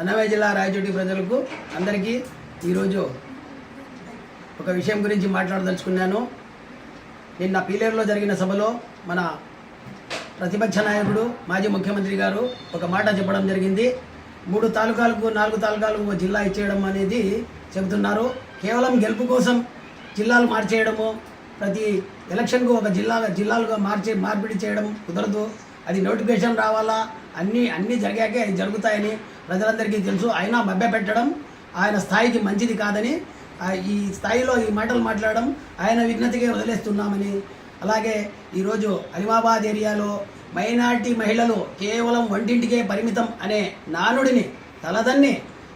అన్నమయ్య జిల్లా రాయచోటి ప్రజలకు అందరికీ ఈరోజు ఒక విషయం గురించి మాట్లాడదలుచుకున్నాను. నిన్న పీలేరులో జరిగిన సభలో మన ప్రతిపక్ష నాయకుడు మాజీ ముఖ్యమంత్రి గారు ఒక మాట చెప్పడం జరిగింది. మూడు తాలూకాలకు నాలుగు తాలూకాలకు ఒక జిల్లా ఇచ్చేయడం అనేది చెబుతున్నారు. కేవలం గెలుపు కోసం జిల్లాలు మార్చేయడము ప్రతి ఎలక్షన్కు ఒక జిల్లా జిల్లాలుగా మార్చి మార్పిడి చేయడం కుదరదు. అది నోటిఫికేషన్ రావాలా? అన్నీ అన్నీ జరిగాకే జరుగుతాయని ప్రజలందరికీ తెలుసు. అయినా మభ్యపెట్టడం ఆయన స్థాయికి మంచిది కాదని ఈ స్థాయిలో ఈ మాటలు మాట్లాడడం ఆయన విజ్ఞతకే వదిలేస్తున్నామని. అలాగే ఈరోజు అలిమాబాద్ ఏరియాలో మైనార్టీ మహిళలు కేవలం వంటింటికే పరిమితం అనే నానుడిని తలదన్ని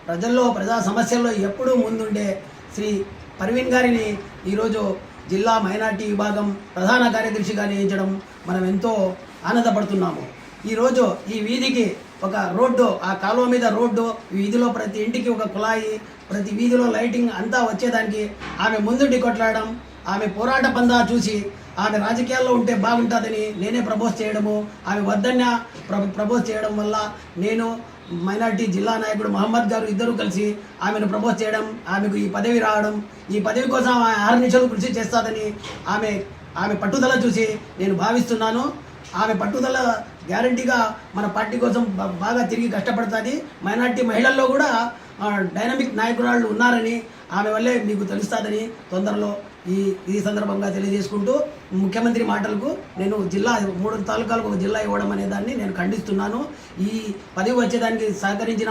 ప్రజల్లో ప్రజా సమస్యల్లో ఎప్పుడూ ముందుండే శ్రీ పర్వీన్ గారిని ఈరోజు జిల్లా మైనార్టీ విభాగం ప్రధాన కార్యదర్శిగా నియమించడం మనం ఎంతో ఆనందపడుతున్నాము. ఈరోజు ఈ వీధికి ఒక రోడ్డు ఆ కాలువ మీద రోడ్డు వీధిలో ప్రతి ఇంటికి ఒక కుళాయి ప్రతి వీధిలో లైటింగ్ అంతా వచ్చేదానికి ఆమె ముందుండి కొట్లాడడం ఆమె పోరాట పందా చూసి ఆమె రాజకీయాల్లో ఉంటే బాగుంటుందని నేనే ప్రపోజ్ చేయడము ఆమె వద్దన్న ప్రపోజ్ చేయడం వల్ల నేను మైనార్టీ జిల్లా నాయకుడు మహమ్మద్ గారు ఇద్దరు కలిసి ఆమెను ప్రపోజ్ చేయడం ఆమెకు ఈ పదవి రావడం ఈ పదవి కోసం ఆమె ఆరు నిమిషాలు కృషి చేస్తాదని ఆమె ఆమె పట్టుదల చూసి నేను భావిస్తున్నాను. ఆమె పట్టుదల గ్యారంటీగా మన పార్టీ కోసం బాగా తిరిగి కష్టపడుతుంది. మైనార్టీ మహిళల్లో కూడా డైనమిక్ నాయకురాళ్ళు ఉన్నారని ఆమె వల్లే మీకు తెలుస్తుందని తొందరలో ఈ ఈ సందర్భంగా తెలియజేసుకుంటూ ముఖ్యమంత్రి మాటలకు నేను జిల్లా మూడు తాలూకాలకు ఒక జిల్లా ఇవ్వడం అనే దాన్ని నేను ఖండిస్తున్నాను. ఈ పదవి వచ్చేదానికి సహకరించిన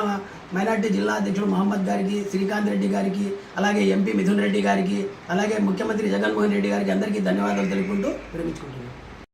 మైనార్టీ జిల్లా అధ్యక్షుడు మహమ్మద్ గారికి శ్రీకాంత్ రెడ్డి గారికి అలాగే ఎంపీ మిథున్ రెడ్డి గారికి అలాగే ముఖ్యమంత్రి జగన్మోహన్ రెడ్డి గారికి అందరికీ ధన్యవాదాలు తెలుపుకుంటూ విరమించుకుంటున్నాను.